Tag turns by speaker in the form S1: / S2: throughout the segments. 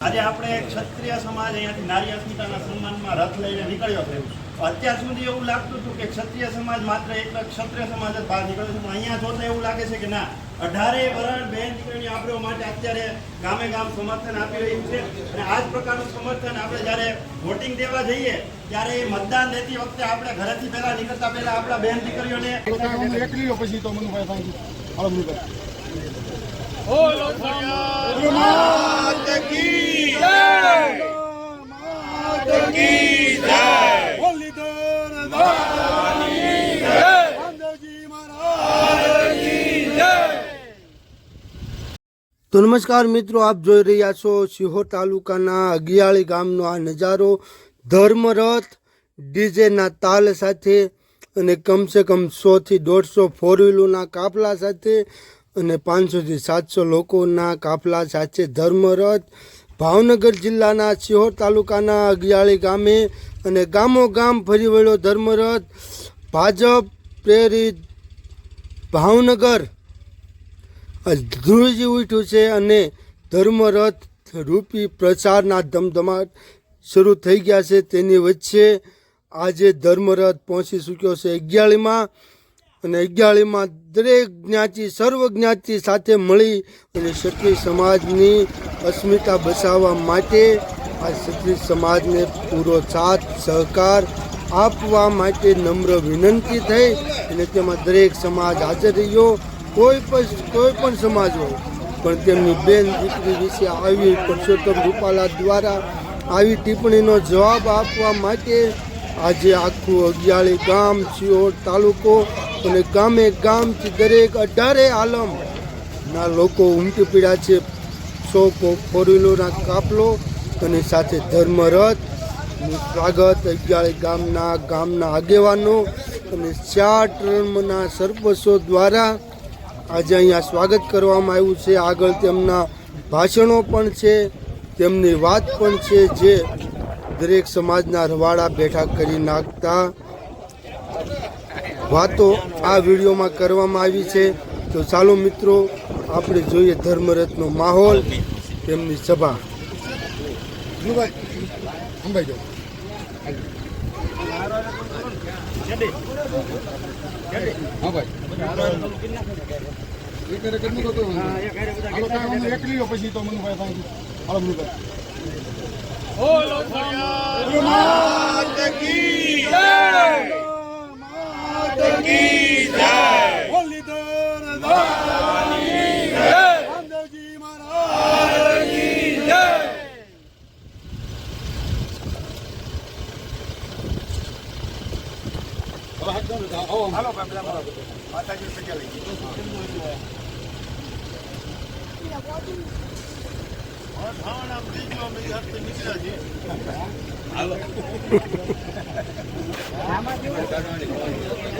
S1: આજે આપણે ક્ષત્રિય સમાજ અહીંયાથી નારી અસ્મિતાના સન્માનમાં રથ લઈને નીકળ્યો છે. અત્યાર સુધી એવું લાગતું હતું કે ક્ષત્રિય સમાજ માત્ર એક ક્ષત્રિય સમાજ જ બહાર નીકળ્યો છે, પણ અહીંયા જોતા એવું લાગે છે કે ના, અઢારે વરણ બેન દીકરીની આપણે માટે અત્યારે ગામે ગામ સમર્થન આપી રહ્યું છે. અને આ જ પ્રકારનું સમર્થન આપણે જ્યારે વોટિંગ દેવા જઈએ, ત્યારે એ મતદાન લેતી વખતે આપણે ઘરેથી પહેલા નીકળતા પહેલા આપણા બેન દીકરીઓને
S2: તો મહારાજ
S3: નમસ્કાર મિત્રો આપ જોઈ રહ્યા છો સિહોર તાલુકાના અગિયાળી ગામનો આ નજારો. ધર્મરથ ડીજેના તાલ સાથે અને કમસે કમ સોથી દોઢસો ફોર વ્હીલોના કાફલા સાથે અને પાંચસોથી સાતસો લોકોના કાફલા સાથે ધર્મરથ ભાવનગર જિલ્લાના સિહોર તાલુકાના અગિયાળી ગામે અને ગામો ગામ ફરી વળ્યો ધર્મરથ ભાજપ પ્રેરિત ભાવનગર. ધ્રુજી ઉઠ્યું છે અને ધર્મરથ રૂપી પ્રચારના ધમધમાટ શરૂ થઈ ગયા છે. તેની વચ્ચે આજે ધર્મરથ પહોંચી ચૂક્યો છે અગિયાળીમાં. અને અગિયાળીમાં દરેક જ્ઞાતિ, સર્વ જ્ઞાતિ સાથે મળી અને ક્ષત્રિય સમાજની અસ્મિતા બચાવવા માટે આ ક્ષત્રિય સમાજને પૂરો સાથ, સહકાર આપવા માટે નમ્ર વિનંતી થઈ અને તેમાં દરેક સમાજ હાજર રહ્યો. કોઈ પણ કોઈ પણ સમાજ હોય, પણ તેમની બેન દીકરી વિશે આવી પરસોત્તમ રૂપાલા દ્વારા આવી ટિપ્પણીનો જવાબ આપવા માટે આજે આખું અગિયાળી ગામ સિયોર તાલુકો અને ગામે ગામથી દરેક અઢારે આલમ ના લોકો ઉમટી પીડ્યા છે. સો ફોર વ્હીલરના કાફલો અને સાથે ધર્મરથ સ્વાગત અગિયાર ગામના ગામના આગેવાનો અને ચાર ટર્મના સરપંચો દ્વારા આજે અહીંયા સ્વાગત કરવામાં આવ્યું છે. આગળ તેમના ભાષણો પણ છે, તેમની વાત પણ છે જે દરેક સમાજના રવાડા બેઠા કરી નાખતા વાતો આ વિડીયોમાં કરવામાં આવી છે તો ચાલો મિત્રો, આપણે જોઈએ ધર્મરથનો માહોલ, તેમની સભા
S2: પછી તો હતું? હાલો કાંઈ હું એકલી ગયો હાલો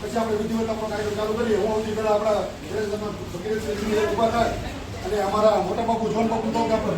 S2: પછી આપણે વિધિવત આપણો કાર્યક્રમ ચાલુ કરીએ. હું સૌથી પહેલાં આપણા ભગીરથસિંહજીને ઊભા થાય અને અમારા મોટા બાપુ જોન બાપુ તો આપણે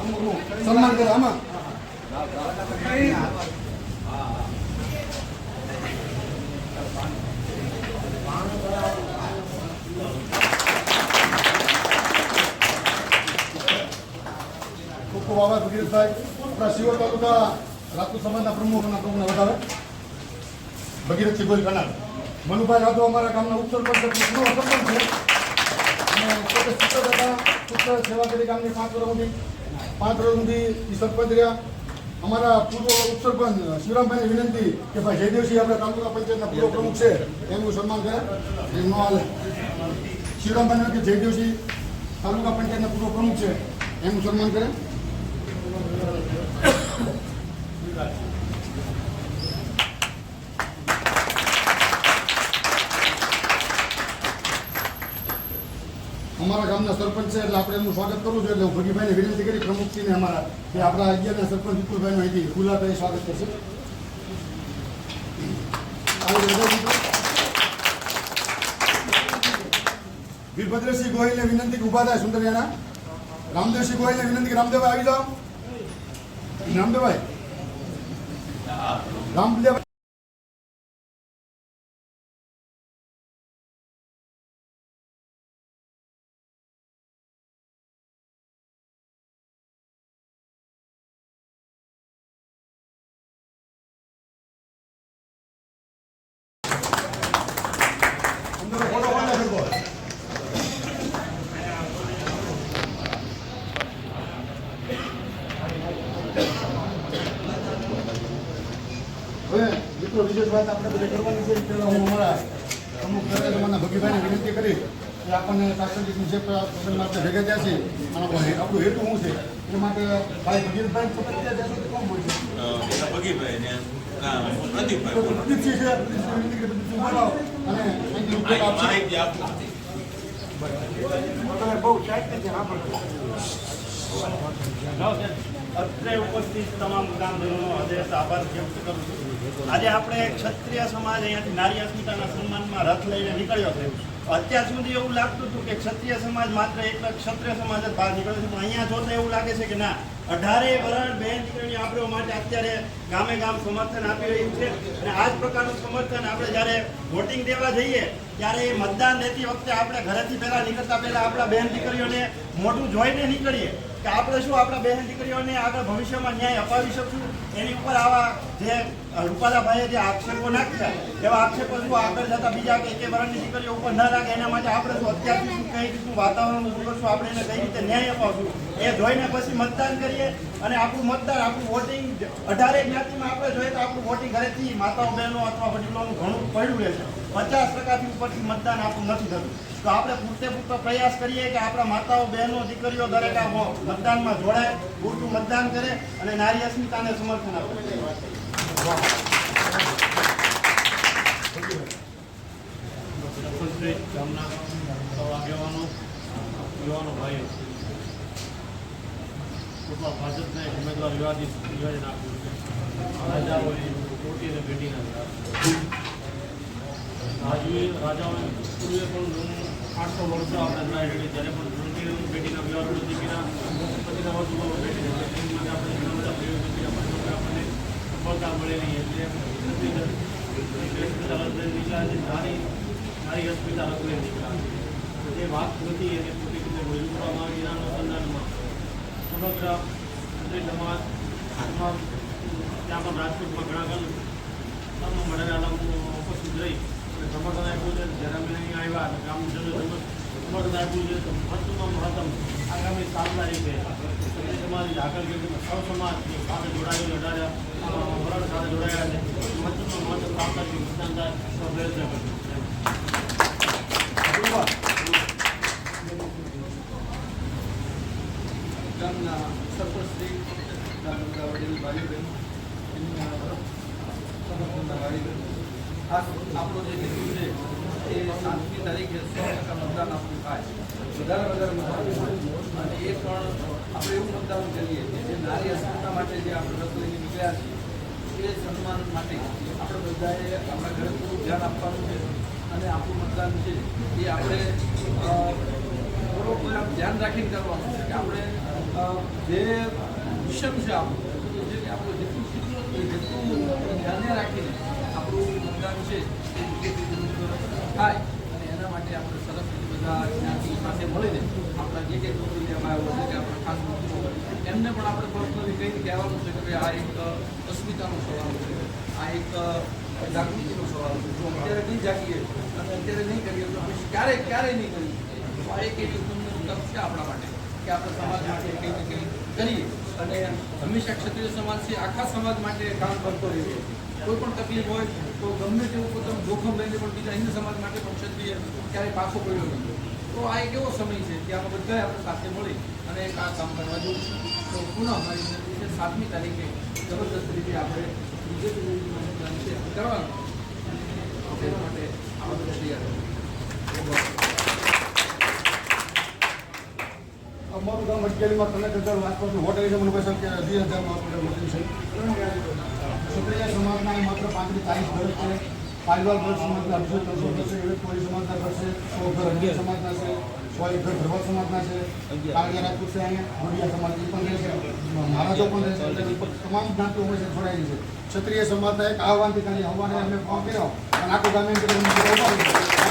S2: પ્રમુખનું સન્માન કરે. આમાં. ખૂબ ખૂબ આભાર ભગીરથભાઈ આપણા શિવ તાલુકા રાજપૂત સમાજના પ્રમુખના પ્રમુખને વધારે ભગીરથસિંહ ગોલ કનાર. મનુભાઈ રાધો અમારા ગામના ઉપસરપંચ છે, પૂર્વ સરપંચ છે. અને પોતે સૂત્ર હતા સૂત્ર સેવા કરી ગામની પાંચ વર્ષ પાંચ વર્ષ સુધી સરપંચ રહ્યા. અમારા પૂર્વ ઉપસરપંચ શિવરામભાઈની વિનંતી કે ભાઈ જયદેવસિંહ આપણા તાલુકા પંચાયતના પૂર્વ પ્રમુખ છે એમનું સન્માન કરે. એમ ન હાલે. શિવરામભાઈને કે જયદેવસિંહ તાલુકા પંચાયતના પૂર્વ પ્રમુખ છે એમનું સન્માન કરે. અમારા ગામના સરપંચ છે એટલે આપણે એમનું સ્વાગત કરવું જોઈએ એટલે હું ભગીભાઈને વિનંતી કરી પ્રમુખજીને અમારા કે આપણા અગિયારના સરપંચ વિપુલભાઈનું અહીંથી ખુલ્લાભાઈ સ્વાગત કરશે. વીરભદ્રસિંહ ગોહિલને વિનંતી ઊભા થાય સુંદરિયાના. રામદેવસિંહ ગોહિલને વિનંતી કે આવી જાઓ. રામદેવભાઈ. રામદેવ વાત આપણે બધી કરવાની છે પહેલા હું અમારા અમુક તમારા ભગીભાઈને વિનંતી કરી કે આપણને તાત્કાલિક મુજબ પ્રસંગમાં આપણે ભેગા થયા છીએ અને આપણો હેતુ શું છે? એ માટે ભાઈ ભગીરભાઈ પોતે ત્યાં જશે તો કોણ બોલશે
S4: એના ભગીભાઈ ને ના પ્રદીપભાઈ
S2: અને ઉપયોગ
S1: અત્રે ઉપસ્થિત તમામ ગ્રામજનોનો હૃદય આભાર વ્યક્ત કરું છું. આજે આપણે ક્ષત્રિય સમાજ અહીંયાથી નારી અસ્મિતાના સન્માનમાં રથ લઈને નીકળ્યો છે. અત્યાર સુધી એવું લાગતું હતું કે ક્ષત્રિય સમાજ માત્ર એકલા ક્ષત્રિય સમાજ જ બહાર નીકળ્યો છે, પણ અહીંયા જોતા એવું લાગે છે કે ના, અઢારે વરણ બેન દીકરીની આપણો માટે અત્યારે ગામે ગામ સમર્થન આપી રહ્યું છે. અને આ જ પ્રકારનું સમર્થન આપણે જ્યારે વોટિંગ દેવા જઈએ, ત્યારે એ મતદાન લેતી વખતે આપણે ઘરેથી પહેલાં નીકળતા પહેલાં આપણા બેન દીકરીઓને મોઢું જોઈને નીકળીએ. કે આપણે શું આપણા બહેન દીકરીઓને આગળ ભવિષ્યમાં ન્યાય અપાવી શકશું? એની ઉપર આવા જે રૂપાલાભાઈએ જે આક્ષેપો નાખ્યા, એવા આક્ષેપો શું આગળ જતા બીજા કે એકે વરણની દીકરીઓ ઉપર ન રાખે, એના માટે આપણે શું અત્યારથી શું કઈ રીતનું વાતાવરણ શું કરશું આપણે એને કઈ રીતે ન્યાય અપાવશું, એ જોઈને પછી મતદાન કરીએ અને આપણું મતદાન આપણું વોટિંગ અઢારે જ્ઞાતિમાં આપણે જોઈએ તો આપણું વોટિંગ ઘરેથી માતાઓ બહેનો અથવા વડીલોનું ઘણું પડ્યું રહેશે પચાસ ટકાથી ઉપરથી મતદાન આપણું નથી થતું. તો આપણે પૂરતે પૂરતો પ્રયાસ કરીએ કે આપણા માતાઓ, બહેનો, દીકરીઓ દરેક આ મતદાનમાં જોડાય, પૂરતું મતદાન કરે અને નારી અસ્મિતાને સમર્થન આપે.
S5: ગામના આગેવાનો યુવાનો ભાઈઓ ટૂંકમાં ભાજપને ઉમેદવાર વિવાદિત રાજાઓએ પૂર્વે પણ આઠસો વર્ષો આપણે લડાઈ લડી જ્યારે પણ મોટી ભેટીના વિવાદ નથી આપણે ઘણા બધા પ્રયોગો કર્યા પણ આપણને સફળતા મળેલી એટલે નારી નારી અસ્મિતા રખડે નીકળ્યા જે વાત નથી એને ખોટી રીતે રજૂ કરવામાં આવી. એના અનુસંધાનમાં સમગ્ર ક્ષત્રિય સમાજ, તમામ ત્યાં પણ રાજકોટમાં ઘણા ઘણા તમામ મળેલા ઉપસ્થિત રહી અને સમર્થન આપ્યું છે જ્યારે અમે અહીં આવ્યા અને ગ્રામજનો સમર્થન આપ્યું છે તો મહત્વમાં મહત્તમ આગામી સાત તારીખે સમાજ આગળ ગયો સૌ સમાજ સાથે જોડાયેલો લડાયા વરણ સાથે જોડાયા છે મહત્વનું મહત્વ પ્રાપ્ત મતદાન થાય, તો પ્રયત્ન કરજો.
S6: ગામના સરપંચશ્રી ગામના વડીલ આ આપણો જે હેતુ છે, એ તારીખે સો ટકા મતદાન આપણું થાય. વધારે વધારે મતદાન અને એ પણ આપણે એવું મતદાન કરીએ કે જે નારી અસ્મિતા માટે જે આપણે રસ નીકળ્યા છીએ એ સન્માન માટે આપણે બધાએ આપણા ઘરે પૂરું ધ્યાન આપવાનું છે અને આપણું મતદાન છે એ આપણે બરોબર ધ્યાન રાખીને કરવાનું છે કે આપણે જે મિશન છે આપણું જે આપણું જેટલું શીખવું જેટલું ધ્યાને રાખીને આપણું મતદાન છે, એ થાય અને એના માટે આપણે સરસ બધા જ્ઞાતિ સાથે મળીને આપણા જે કંઈ કે આપણા ખાસ મિત્રો એમને પણ આપણે પર્સનલી કહીને કહેવાનું છે કે ભાઈ આ એક અસ્મિતાનો સવાલ છે. આ એક જાગૃતિનો સવાલ છે. જો અત્યારે નહીં જાગીએ અને અત્યારે નહીં કરીએ તો પછી ક્યારેય ક્યારેય નહીં કરીએ? આ એક એવી તક છે આપણા માટે કે આપણે સમાજ માટે કંઈ ને કંઈ કરીએ. અને હંમેશા ક્ષત્રિય સમાજ છે, આખા સમાજ માટે કામ કરતો રહીએ કોઈ પણ તકલીફ હોય તો ગમે તેવું પોતાનું જોખમ લઈને પણ બીજા હિન્દુ સમાજ માટે પણ ક્ષત્રિય ક્યારેય પાછો પડ્યો નથી. તો આ એક એવો સમય છે કે આપણે બધાએ આપણે સાથે મળી અને એક આ કામ કરવા જવું છે. તો પુનઃ અમારી વિનંતી છે સાતમી તારીખે જબરદસ્ત રીતે આપણે બીજેપી મતદાન છે કરવાનું. તેના માટે આપણે બધા તૈયાર અમારું
S2: ગામ અટકેલીમાં ત્રણ હજાર આસપાસનું હોટેલ છે મને પાસે કે હજારનું હોસ્પિટલ મોટી છે. ક્ષત્રિય સમાજના માત્ર પાંત્રીસ ચાલીસ વર્ષ છે. પાલવાલ ઘર સમાજના અઢીસો ત્રણસો એવી કોળી સમાજના છે સો ઘર અગિયાર. સમાજના છે સો એક ઘર ભરવાડ સમાજના છે કાળિયા રાજપૂત છે અહીંયા મોડિયા સમાજ એ પણ રહે છે મહારાજો પણ રહે છે તમામ જ્ઞાતિઓ હોય છે જોડાયેલી છે ક્ષત્રિય સમાજના એક આહવાનથી ખાલી હવાને અમે ફોન કર્યો? અને આખું ગામે રહીશું.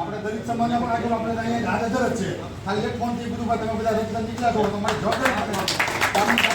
S2: આપણે દલિત સમાજના પણ આગળ આપણે અહીંયા હાજર જ છે. ખાલી એક ફોનથી બધું તમે બધા રજિસ્ટર નીકળ્યા છો તમારી જવાબદારી